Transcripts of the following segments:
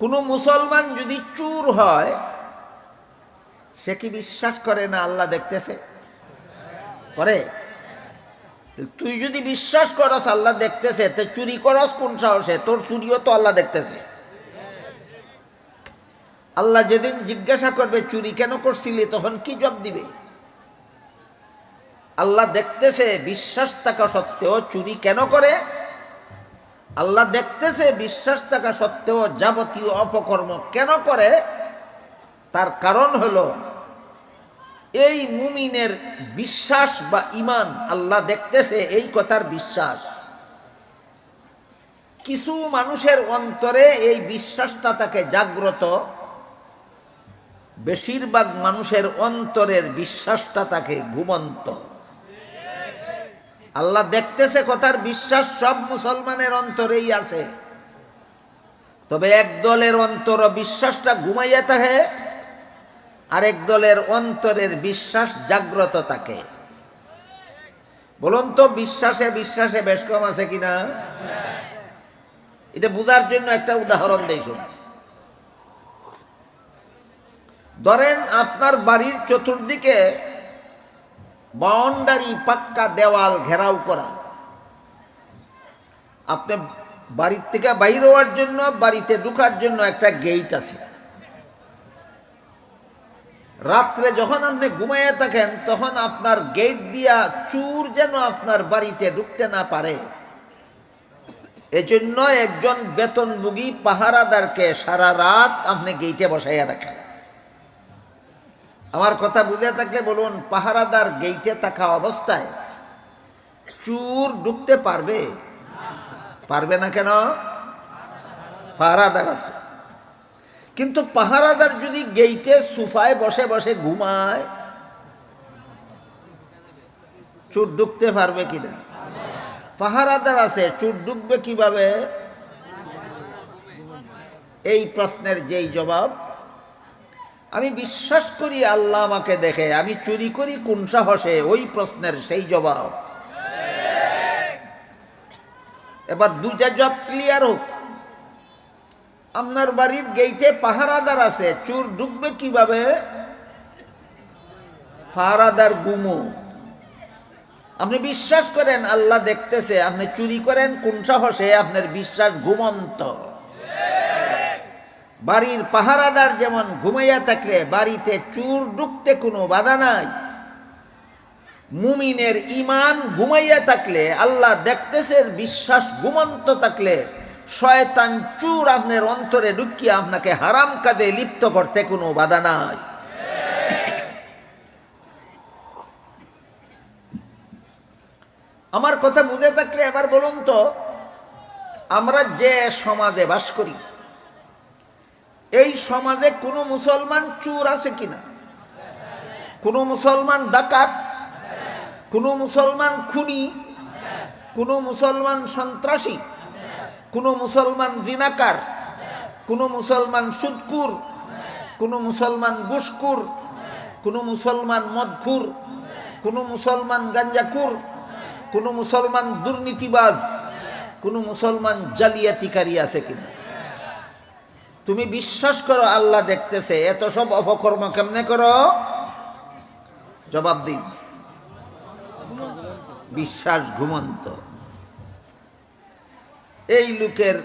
কোনো মুসলমান যদি চুর হয়, সে কি বিশ্বাস করে না আল্লাহ দেখতেছে? করে। তুই যদি বিশ্বাস করস আল্লাহ দেখতেছে, তে চুরি করস কোন সাহসে? তোর চুরিও তো আল্লাহ দেখতেছে। আল্লাহ যেদিন জিজ্ঞাসা করবে, চুরি কেন করছিলি? তখন কি জব দিবে? আল্লাহ দেখতেছে, বিশ্বাস থাকা সত্ত্বেও চুরি কেন করে? আল্লাহ দেখতেছে, বিশ্বাস থাকা সত্ত্বেও যাবতীয় অপকর্ম কেন করে? তার কারণ হল, এই মুমিনের বিশ্বাস বা ইমান আল্লাহ দেখতেছে, এই কথার বিশ্বাস। কিছু মানুষের অন্তরে এই বিশ্বাসটা তাকে জাগ্রত, বেশিরভাগ মানুষের অন্তরের বিশ্বাসটা তাকে ঘুমন্ত। আল্লাহ দেখতেছে কথার বিশ্বাস সব মুসলমানের অন্তরেই আছে। তবে এক দলের অন্তর বিশ্বাসটা ঘুমাইয়া থাকে, আরেক দলের অন্তরের বিশ্বাস জাগ্রত থাকে। বলুন তো, বিশ্বাসে বিশ্বাসে বেশ কম আছে কিনা এটা বোঝার জন্য একটা উদাহরণ দেই শুন ধরেন আপনার বাড়ির চতুর্দিকে বাউন্ডারি পাক্কা দেওয়াল ঘেরাও করা। আপনি বাড়ির থেকে বাইর হওয়ার জন্য, বাড়িতে ঢুকার জন্য একটা গেট আছে। রাত্রে যখন আপনি ঘুমাইয়া থাকেন, তখন আপনার গেট দিয়া চুর যেন আপনার বাড়িতে ঢুকতে না পারে। এজন্য একজন বেতনভোগী পাহারাদারকে সারা রাত আপনি গেইটে বসাইয়া রাখেন। আমার কথা বুঝে থাকলে বলুন, পাহারাদার গেইটে থাকা অবস্থায় চুর ঢুকতে পারবে? পারবে না কেন? পাহারাদার আছে। কিন্তু পাহারাদার যদি গেইটে সুফায় বসে বসে ঘুমায়, চুর ঢুকতে পারবে কিনা? পাহারাদার আছে, চুর ঢুকবে কীভাবে? এই প্রশ্নের যেই জবাব আমি বিশ্বাস করি আল্লাহ আমাকে দেখে, আমি চুরি করি কোন সাহসে, ওই প্রশ্নের সেই জবাব। এবার দুটা জব ক্লিয়ার হোক। আপনার বাড়ির গেইটে পাহারাদার আছে, চুর ঢুকবে কীভাবে? পাহারাদার গুমো। আপনি বিশ্বাস করেন আল্লাহ দেখতেছে, আপনি চুরি করেন কোন সাহসে, আপনার বিশ্বাস ঘুমন্ত। বাড়ির পাহারাদার যেমন ঘুমাইয়া থাকলে বাড়িতে চুর ঢুকতে কোনো বাধা নাই। মুমিনের ইমান ঘুমাইয়া থাকলে, আল্লাহ দেখতেছে বিশ্বাস ঘুমন্ত থাকলে, শয়তান চুর আপনার অন্তরে ঢুকিয়ে আপনাকে হারাম কাজে লিপ্ত করতে কোনো বাধা নাই। আমার কথা বুঝে থাকলে এবার বলুন তো, আমরা যে সমাজে বাস করি এই সমাজে কোনো মুসলমান চোর আছে কিনা কোনো মুসলমান ডাকাত কোনো মুসলমান খুনি কোনো মুসলমান সন্ত্রাসী কোনো মুসলমান জিনাকার কোনো মুসলমান সুদকুর কোনো মুসলমান গুসকুর কোনো মুসলমান মদখুর কোনো মুসলমান গাঞ্জাকুর কোনো মুসলমান দুর্নীতিবাজ কোনো মুসলমান জালিয়াতিকারী আছে কিনা তুমি বিশ্বাস করো আল্লাহ দেখতেছে, এত সব অপকর্ম কেমনে করো? জবাব দিন। বিশ্বাস ঘুমন্ত। এই লোকের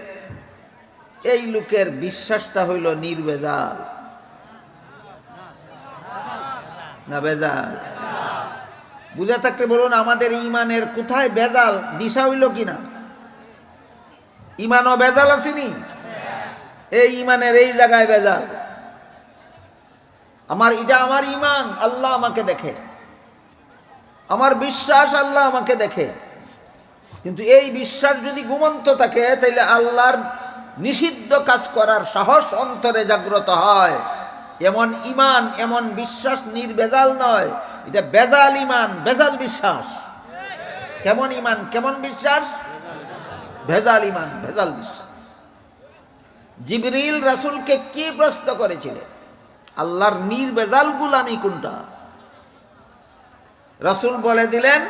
এই লোকের বিশ্বাসটা হইল নির্বেজাল। না বেজাল? বুঝে থাকতে বলুন, আমাদের ইমানের কোথায় বেজাল? দিশা হইল কিনা? ইমানও বেজাল আসেনি এই ইমানের এই জায়গায় বেজাল আমার এটা আমার ইমান, আল্লাহ আমাকে দেখে। আমার বিশ্বাস আল্লাহ আমাকে দেখে। কিন্তু এই বিশ্বাস যদি গুমন্ত থাকে তাহলে আল্লাহর নিষিদ্ধ কাজ করার সাহস অন্তরে জাগ্রত হয়। এমন ইমান, এমন বিশ্বাস নির্বেজাল নয়। এটা বেজাল ইমান বেজাল বিশ্বাস। কেমন ইমান, কেমন বিশ্বাস? ভেজাল ইমান, ভেজাল বিশ্বাস। জিবরিল রাসুলকে কি প্রশ্ন করেছিলেন আল্লাহর নির্বেজাল গুলামি কোনটা? রাসুল বলে দিলেন,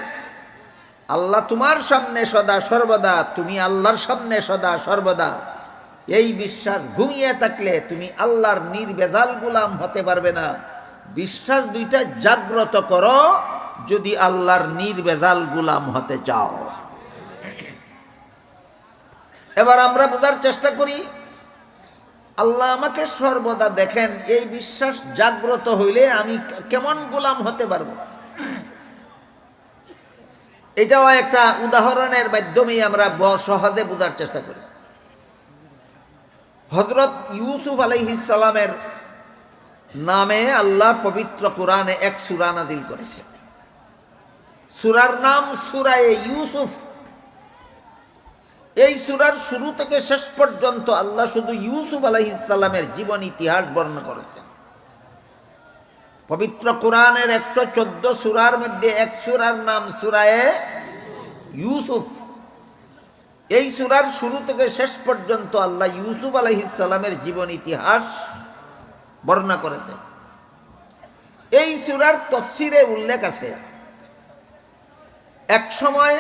আল্লাহ তোমার সামনে সদা সর্বদা, তুমি আল্লাহর সামনে সদা সর্বদা। এই বিশ্বাস ঘুমিয়ে থাকলে তুমি আল্লাহর নির্বেজাল গুলাম হতে পারবে না। বিশ্বাস দুইটা জাগ্রত করো, যদি আল্লাহর নির্বেজাল গুলাম হতে চাও। এবার আমরা বোঝার চেষ্টা করি আল্লাহ আমাকে সর্বদা দেখেন, এই বিশ্বাস জাগ্রত হইলে আমি কেমন গোলাম হতে পারব? এটাও একটা উদাহরণের মাধ্যমেই আমরা সহজে বোঝার চেষ্টা করি। হজরত ইউসুফ আলাইহিসালামের নামে আল্লাহ পবিত্র কোরআনে এক সুরা নাজিল করেছে। সুরার নাম সুরায়ে ইউসুফ। এই সুরার শুরু থেকে শেষ পর্যন্ত আল্লাহ শুধু ইউসুফ আলাইহিসালামের জীবন ইতিহাস বর্ণনা করেছেন। পবিত্র কোরআনের একশো চোদ্দ সুরার মধ্যে এক সুরার নাম সুরায়ে ইউসুফ। এই সুরার শুরু থেকে শেষ পর্যন্ত আল্লাহ ইউসুফ আলহিসাল্লামের জীবন ইতিহাস বর্ণনা করেছে এই সুরার তফসিরে উল্লেখ আছে, এক সময়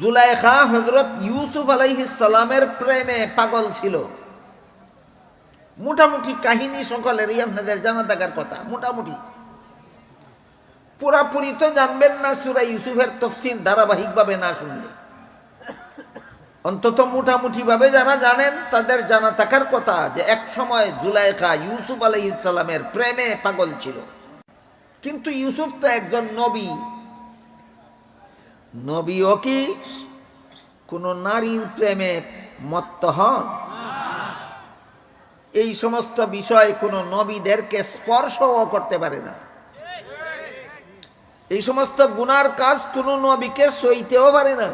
জুলাইখা হজরত ইউসুফ আলাইহিসাল্লামের প্রেমে পাগল ছিল। মোটামুটি কাহিনী সকলেরই আপনাদের জানা থাকার কথা, মোটামুটি। পুরাপুরি তো জানবেন না, সুরা ইউসুফের তফসির ধারাবাহিকভাবে না শুনলে। অন্তত মোটামুটিভাবে যারা জানেন, তাদের জানা থাকার কথা যে এক সময় জুলাইখা ইউসুফ আলাই ইসলামের প্রেমে পাগল ছিল। কিন্তু ইউসুফ তো একজন নবী। নবীও কি কোনো নারীর প্রেমে মত্ত হন? এই সমস্ত বিষয় কোনো নবীদেরকে স্পর্শও করতে পারে না। এই সমস্ত গুনার কাজ কোনো নবীকে সইতেও পারে না।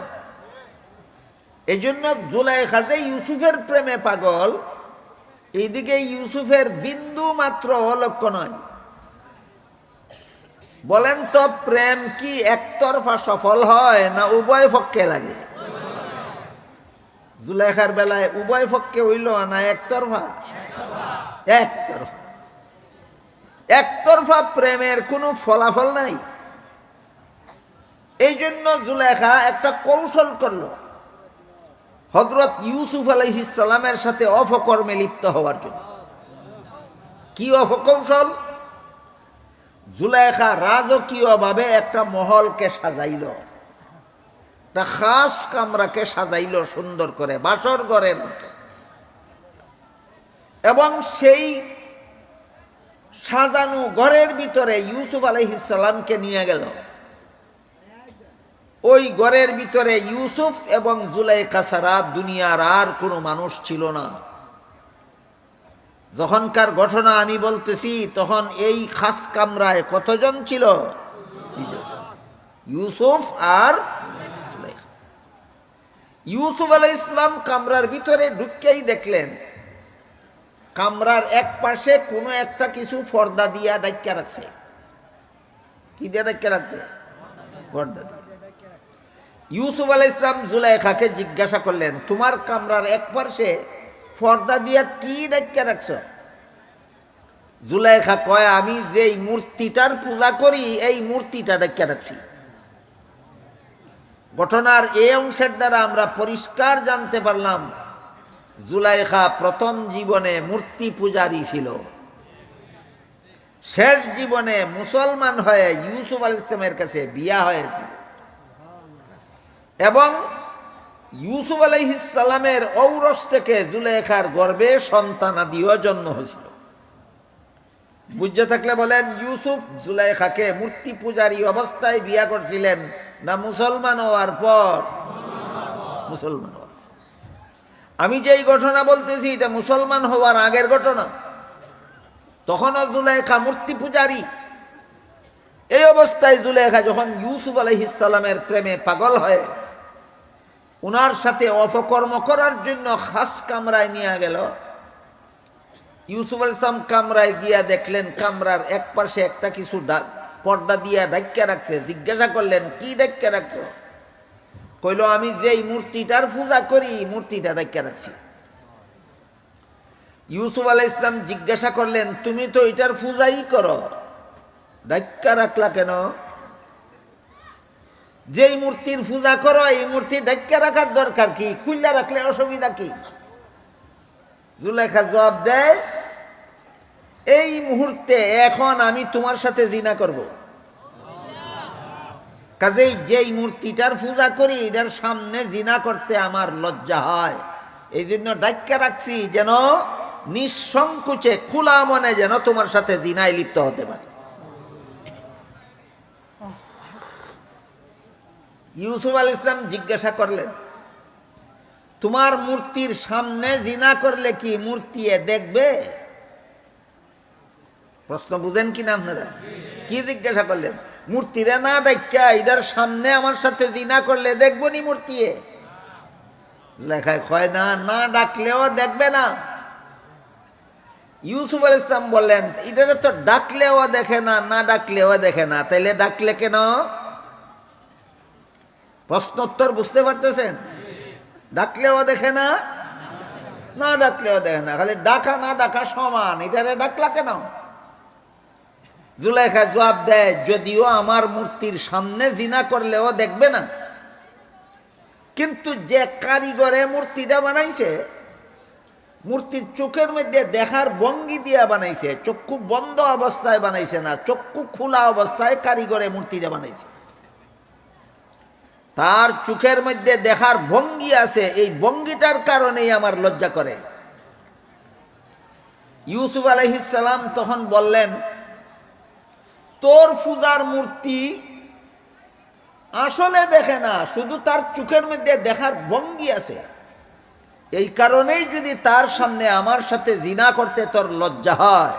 এই জন্য জুলাইখা যে ইউসুফের প্রেমে পাগল, এইদিকে ইউসুফের বিন্দু মাত্র লক্ষ্য নয়। বলেন তো, প্রেম কি একতরফা সফল হয় না উভয় পক্ষে লাগে? জুলাইখার বেলায় উভয় পক্ষে হইল না একতরফা? একতরফা। একতরফা প্রেমের কোনো ফলাফল নাই। এই জন্য জুলেখা একটা কৌশল করল। হজরত ইউসুফ আলহিসাল্লামের সাথে অপকর্মে লিপ্ত হওয়ার জন্য। কি অপকৌশল? জুলেখা রাজকীয়ভাবে একটা মহলকে সাজাইল। একটা খাস কামরাকে সাজাইল সুন্দর করে, বাসর ঘরের মতো। এবং সেই সাজানো ঘরের ভিতরে ইউসুফ আলহিসাল্লামকে নিয়ে গেল। ওই ঘরের ভিতরে ইউসুফ এবং জুলাইকা ছাড়া দুনিয়ার আর কোনো মানুষ ছিল না। যখনকার ঘটনা আমি বলতেছি, তখন এই খাস কামরায় কতজন ছিল? ইউসুফ আর ইউসুফ আলাই ইসলাম কামরার ভিতরে ঢুককেই দেখলেন, কামরার এক পাশে কোনো একটা কিছু ফর্দা দিয়া ডাক্কা রাখছে। কি দিয়ে ডাক্কা রাখছে? পর্দা দিয়ে। ইউসুফ আলাই ইসলাম জুলাইখাকে জিজ্ঞাসা করলেন, তোমার কামরার এক পার্শ্বে পর্দা দিয়া কি ডাক্কা রাখছ? জুলাইখা কয়, আমি যেই মূর্তিটার পূজা করি, এই মূর্তিটা ডাক্কা রাখছি। ঘটনার এই অংশের দ্বারা আমরা পরিষ্কার জানতে পারলাম, জুলাইখা প্রথম জীবনে মূর্তি পূজারী ছিল। শেষ জীবনে মুসলমান হয়ে ইউসুফ আল ইসলামের কাছে বিয়া হয়েছে। এবং ইউসুফ আলাইহিসালামের ঔরস থেকে জুলেখার গর্বে সন্তানাদিও জন্ম হয়েছিল। বুঝতে থাকলে বলেন, ইউসুফ জুলেখাকে মূর্তি পূজারী অবস্থায় বিয়া করছিলেন না মুসলমান হওয়ার পর? মুসলমান হওয়ার আমি যেই ঘটনা বলতেছি, এটা মুসলমান হওয়ার আগের ঘটনা। তখনও জুলেখা মূর্তি পূজারী। এই অবস্থায় জুলেখা যখন ইউসুফ আলহিসাল্লামের প্রেমে পাগল হয় উনার সাথে অপকর্ম করার জন্য খাস কামরায় নিয়ে গেল। ইউসুফ ইসলাম কামরায় গিয়া দেখলেন, কামরার এক পাশে একটা কিছু ডা- পর্দা দিয়া ডাক্কা রাখছে। জিজ্ঞাসা করলেন, কি ডাক্কা রাখছো? কইল, আমি যেই মূর্তিটার পূজা করি মূর্তিটা ডাক্কা রাখছি। ইউসুফ আলাহ ইসলাম জিজ্ঞাসা করলেন, তুমি তো এটার পূজাই করো। ডাক্কা রাখলা কেন? যেই মূর্তির পূজা করো, এই মূর্তি ডাক্কা রাখার দরকার কি? কুল্লা রাখলে অসুবিধা কি? জুলেখা জবাব দেয়, এই মুহূর্তে এখন আমি তোমার সাথে জিনা করব। কাজেই যেই মূর্তিটার পূজা করি, এটার সামনে জিনা করতে আমার লজ্জা হয়। এই জন্য ডাক্কা রাখছি যেন নিঃসংকোচে খোলা মনে যেন তোমার সাথে জিনায় লিপ্ত হতে পারে। ইউসুফ আল ইসলাম জিজ্ঞাসা করলেন, তোমার মূর্তির সামনে জিনা করলে কি মূর্তি দেখবে? প্রশ্ন বুঝেন কি না আপনারা? কি জিজ্ঞাসা করলেন? মূর্তিরা না ডাক্কা এটার সামনে আমার সাথে জিনা করলে দেখব নি মূর্তি? লেখায় কয়, না না ডাকলেও দেখবে না। ইউসুফ আল ইসলাম বললেন এটারে তো ডাকলেও দেখে না না ডাকলেও দেখে না। তাইলে ডাকলে কেন? প্রশ্নোত্তর বুঝতে পারতেছেন? ডাকলেও দেখে না না ডাকলেও দেখে না, খালি ডাকা না ডাকা সমান। এটারে ডাকলা কেন? জুলাইখা জবাব দেয়, যদিও আমার মূর্তির সামনে জিনা করলেও দেখবে না। কিন্তু যে কারিগরে মূর্তিটা বানাইছে, মূর্তির চোখের মধ্যে দেখার ভঙ্গি দিয়া বানাইছে, চক্ষু বন্ধ অবস্থায় বানাইছে না, চক্ষু খোলা অবস্থায় কারিগরে মূর্তিটা বানাইছে। তার চোখের মধ্যে দেখার ভঙ্গি আছে, এই ভঙ্গিটার কারণেই আমার লজ্জা করে। ইউসুফ আলহিসাল্লাম তখন বললেন, তোর পূজার মূর্তি আসলে দেখে না, শুধু তার চোখের মধ্যে দেখার ভঙ্গি আছে। এই কারণেই যদি তার সামনে আমার সাথে জিনা করতে তোর লজ্জা হয়।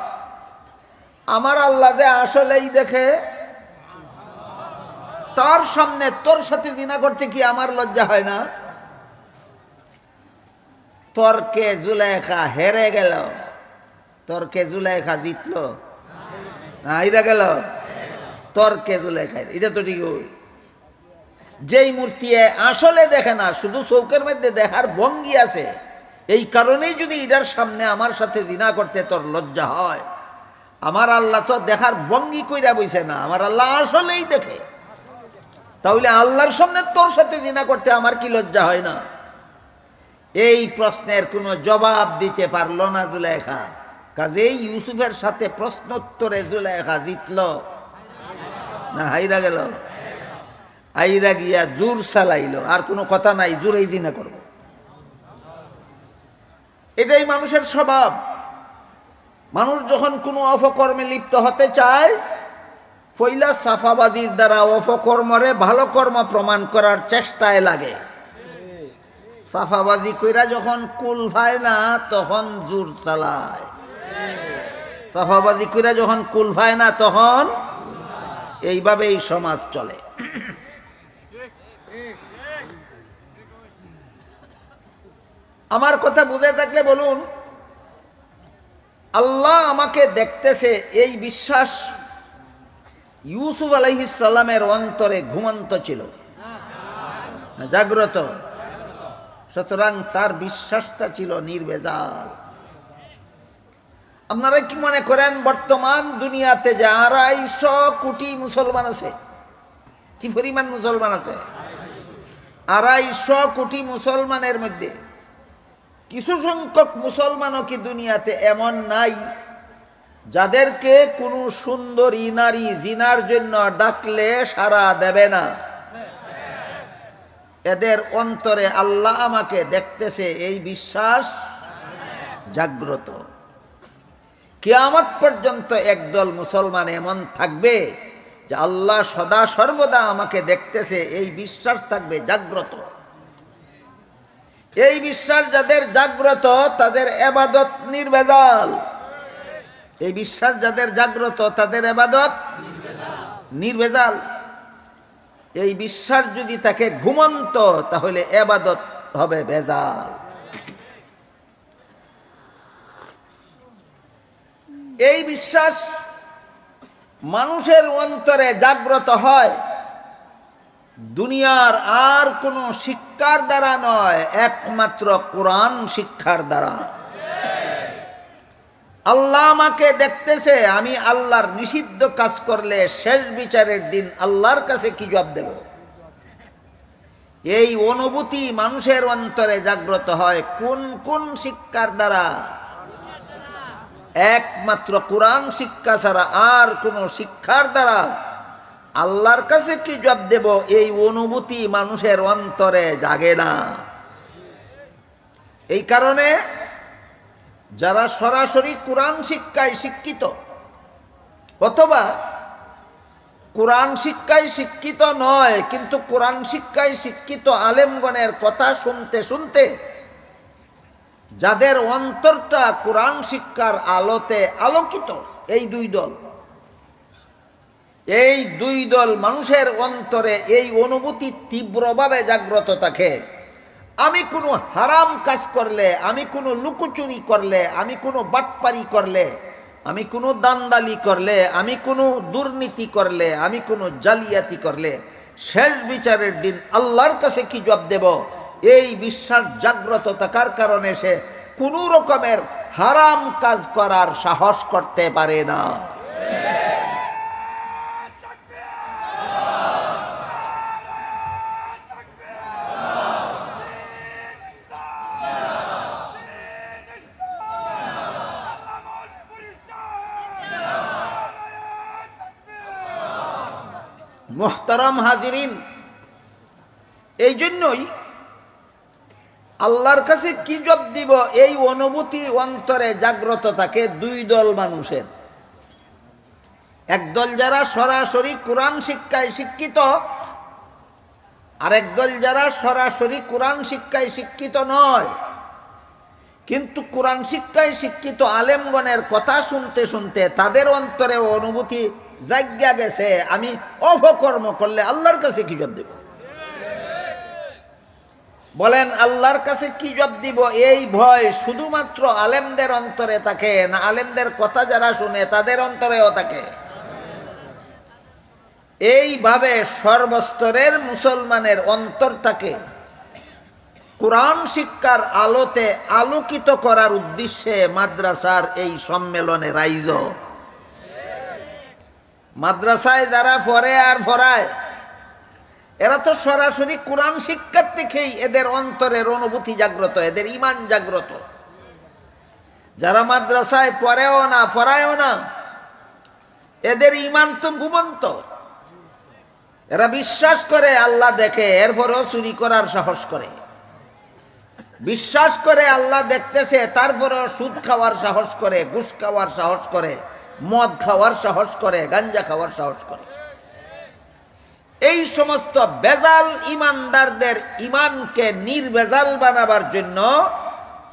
আমার আল্লাহ আসলেই দেখে তার সামনে তোর সাথে জিনা করতে কি আমার লজ্জা হয় না? তর্কে জুলেখা হেরে গেল। তর্কে জুলেখা জিতলো। না এরা গেল। তর্কে জুলেখা এটা তো ঠিক যেই মূর্তি আসলে দেখে না, শুধু চৌকের মধ্যে দেখার ভঙ্গি আছে। এই কারণেই যদি এটার সামনে আমার সাথে জিনা করতে তোর লজ্জা হয়। আমার আল্লাহ তো দেখার ভঙ্গি কইরা বইছে না। আমার আল্লাহ আসলেই দেখে। তাহলে আল্লাহর সামনে তোর সাথে জিনা করতে আমার কি লজ্জা হয় না? এই প্রশ্নের কোনো জবাব দিতে পারল না জুলেখা কাজেই ইউসুফের সাথে প্রশ্নোত্তরে জুলেখা জিতল। না, হাইরা গেল। আইরা গিয়া জোর চালাইল। আর কোনো কথা নাই, জোরেই জিনা করব। এটাই মানুষের স্বভাব। মানুষ যখন কোনো অপকর্মে লিপ্ত হতে চায় পইলা সাফাবাজির দ্বারা অপকর্মরে ভালো কর্ম প্রমাণ করার চেষ্টায় লাগে। সাফাবাজি কইরা যখন কুল ভায় না, তখন জোর চালায়। সাফাবাজি কইরা যখন কুল ভায় না, তখন এইভাবেই সমাজ চলে। আমার কথা বুঝে থাকলে বলুন, আল্লাহ আমাকে দেখতেছে, এই বিশ্বাস ইউসুফ আলহিসাল্লামের অন্তরে ঘুমন্ত ছিল। জাগ্রত। সুতরাং তার বিশ্বাসটা ছিল নির্বেজাল। আপনারা কি মনে করেন, বর্তমান দুনিয়াতে যে আড়াইশো কোটি মুসলমান আছে? কি পরিমাণ মুসলমান আছে? আড়াইশো কোটি মুসলমানের মধ্যে কিছু সংখ্যক মুসলমানও কি দুনিয়াতে এমন নাই যাদেরকে কোনো সুন্দরী নারী জিনার জন্য ডাকলে সারা দেবে না। এদের অন্তরে আল্লাহ আমাকে দেখতেছে, এই বিশ্বাস জাগ্রত। কিয়ামত পর্যন্ত একদল মুসলমান এমন থাকবে যে আল্লাহ সদা সর্বদা আমাকে দেখতেছে, এই বিশ্বাস থাকবে জাগ্রত। এই বিশ্বাস যাদের জাগ্রত, তাদের এবাদত নির্বেজাল। এই বিশ্বাস যাদের জাগ্রত, তাদের এবাদত নির্ভেজাল। এই বিশ্বাস যদি তাকে ঘুমন্ত, তাহলে এবাদত হবে ভেজাল। এই বিশ্বাস মানুষের অন্তরে জাগ্রত হয়। দুনিয়ার আর কোনো শিক্ষার দ্বারা নয়, একমাত্র কোরআন শিক্ষার দ্বারা। আল্লাহ আমাকে দেখতেছে, আমি আল্লাহর নিষিদ্ধ কাজ করলে শেষ বিচারের দিন আল্লাহর কাছে কি জবাব দেব? এই অনুভূতি মানুষের অন্তরে জাগ্রত হয় কোন কোন শিক্ষার দ্বারা? একমাত্র কোরআন শিক্ষা ছাড়া আর কোন শিক্ষার দ্বারা আল্লাহর কাছে কি জবাব দেব? এই অনুভূতি মানুষের অন্তরে জাগে না। এই কারণে যারা সরাসরি কোরআন শিক্ষায় শিক্ষিত, অথবা কোরআন শিক্ষায় শিক্ষিত নয়, কিন্তু কোরআন শিক্ষায় শিক্ষিত আলেমগণের কথা শুনতে শুনতে যাদের অন্তরটা কোরআন শিক্ষার আলোতে আলোকিত, এই দুই দল। এই দুই দল মানুষের অন্তরে এই অনুভূতি তীব্রভাবে জাগ্রত থাকে। আমি কোনো হারাম কাজ করলে, আমি কোনো লুকোচুরি করলে, আমি কোনো বাটপারি করলে, আমি কোনো দান্দালি করলে, আমি কোনো দুর্নীতি করলে, আমি কোনো জালিয়াতি করলে, শেষ বিচারের দিন আল্লাহর কাছে কি জব দেব? এই বিশ্বাস জাগ্রত থাকার কারণে সে কোনো রকমের হারাম কাজ করার সাহস করতে পারে না। মোহতারাম হাজিরিন। এই জন্যই আল্লাহর কাছে কি জব দিব? এই অনুভূতি অন্তরে জাগ্রত থাকে দুই দল মানুষের। একদল যারা সরাসরি কোরআন শিক্ষায় শিক্ষিত, আরেক দল যারা সরাসরি কোরআন শিক্ষায় শিক্ষিত নয়। কিন্তু কোরআন শিক্ষায় শিক্ষিত আলেমগণের কথা শুনতে শুনতে তাদের অন্তরে অনুভূতি জাগ্যা গেছে, আমি অপকর্ম করলে আল্লাহর কাছে কি জব দেব? বলেন, আল্লাহর কাছে কি জব দিব? এই ভয় শুধুমাত্র আলেমদের অন্তরে থাকে, না আলেমদের কথা যারা শুনে তাদের অন্তরেও থাকে। এইভাবে সর্বস্তরের মুসলমানের অন্তরটাকে কোরআন শিক্ষার আলোতে আলোকিত করার উদ্দেশ্যে মাদ্রাসার এই সম্মেলনের আয়োজন মাদ্রাসায় যারা পড়ে আর পড়ায়, এরা তো সরাসরি কোরআন শিক্ষার থেকেই এদের অন্তরের অনুভূতি জাগ্রত, এদের ইমান জাগ্রত। যারা মাদ্রাসায় পড়েও না, পড়ায়ও না, এদের ইমান তো ঘুমন্ত। এরা বিশ্বাস করে আল্লাহ দেখে, এরপরেও চুরি করার সাহস করে। বিশ্বাস করে আল্লাহ দেখতেছে, তারপরেও সুদ খাওয়ার সাহস করে, ঘুষ খাওয়ার সাহস করে। মদ খাওয়ার সাহস করে, গাঞ্জা খাওয়ার সাহস করে। এই সমস্ত বেজাল ইমানদারদের ইমানকে নির্বেজাল বানাবার জন্য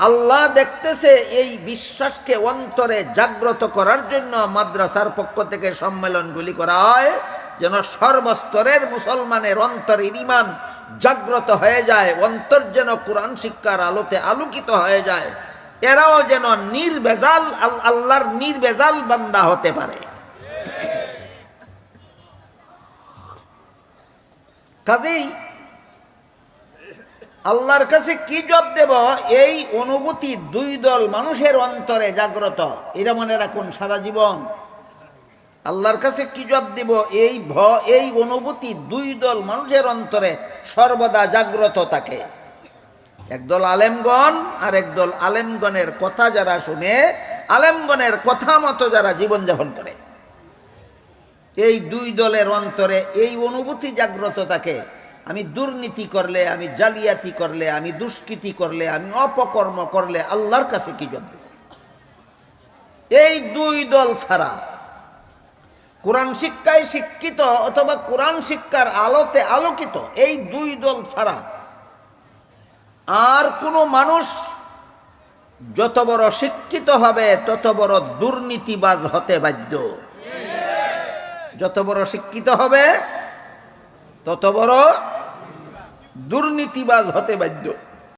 আল্লাহ দেখতেছে এই বিশ্বাসকে অন্তরে জাগ্রত করার জন্য মাদ্রাসার পক্ষ থেকে সম্মেলনগুলি করা হয় যেন সর্বস্তরের মুসলমানের অন্তরের ইমান জাগ্রত হয়ে যায়, অন্তর যেন কোরআন শিক্ষার আলোতে আলোকিত হয়ে যায়। এরাও যেন নির্বেজাল আল্লাহর নির্বেজাল বান্দা হতে পারে। কাজেই আল্লাহর কাছে কি জব দেব? এই অনুভূতি দুই দল মানুষের অন্তরে জাগ্রত। এরা মনে রাখুন সারা জীবন। আল্লাহর কাছে কি জব দিব? এই ভ, এই অনুভূতি দুই দল মানুষের অন্তরে সর্বদা জাগ্রত থাকে। একদল আলেমগণ আর একদল আলেমগণের কথা যারা শুনে, আলেমগণের কথা মতো যারা জীবনযাপন করে। এই দুই দলের অন্তরে এই অনুভূতি জাগ্রত থাকে আমি দুর্নীতি করলে, আমি জালিয়াতি করলে, আমি দুষ্কৃতি করলে, আমি অপকর্ম করলে আল্লাহর কাছে কি জব দেব? এই দুই দল ছাড়া কোরআন শিক্ষায় শিক্ষিত অথবা কোরআন শিক্ষার আলোতে আলোকিত, এই দুই দল ছাড়া আর কোনো মানুষ যত বড় শিক্ষিত হবে, তত বড় দুর্নীতিবাজ হতে বাধ্য। যত বড় শিক্ষিত হবে, তত বড় দুর্নীতিবাজ হতে বাধ্য।